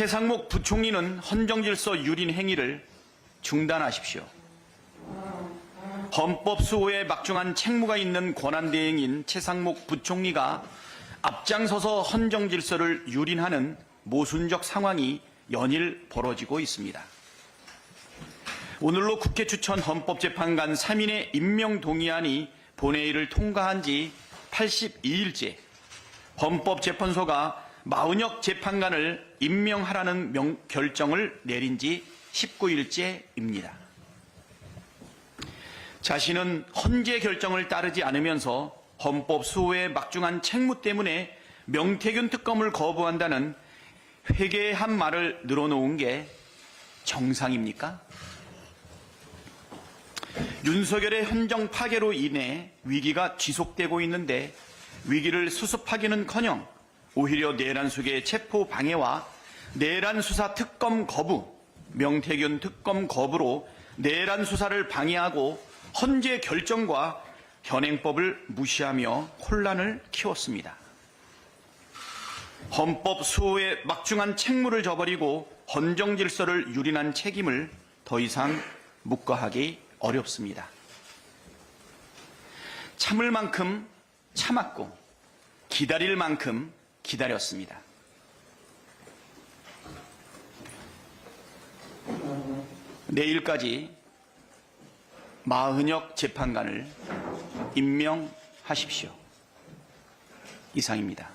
최상목 부총리는 헌정질서 유린 행위를 중단하십시오. 헌법 수호에 막중한 책무가 있는 권한대행인 최상목 부총리가 앞장서서 헌정질서를 유린하는 모순적 상황이 연일 벌어지고 있습니다. 오늘로 국회 추천 헌법재판관 3인의 임명 동의안이 본회의를 통과한 지 82일째 헌법재판소가 마은혁 재판관을 임명하라는 명- 결정을 내린 지 19일째입니다. 자신은 헌재 결정을 따르지 않으면서 헌법 수호의 막중한 책무 때문에 명태균 특검을 거부한다는 회개한 말을 늘어놓은 게 정상입니까? 윤석열의 헌정 파괴로 인해 위기가 지속되고 있는데 위기를 수습하기는커녕 오히려 내란 속의 체포 방해와 내란 수사 특검 거부, 명태균 특검 거부로 내란 수사를 방해하고 헌재 결정과 현행법을 무시하며 혼란을 키웠습니다. 헌법 수호의 막중한 책무를 저버리고 헌정 질서를 유린한 책임을 더 이상 묵과하기 어렵습니다. 참을 만큼 참았고 기다릴 만큼 기다렸습니다. 내일까지 마흔혁 재판관을 임명하십시오. 이상입니다.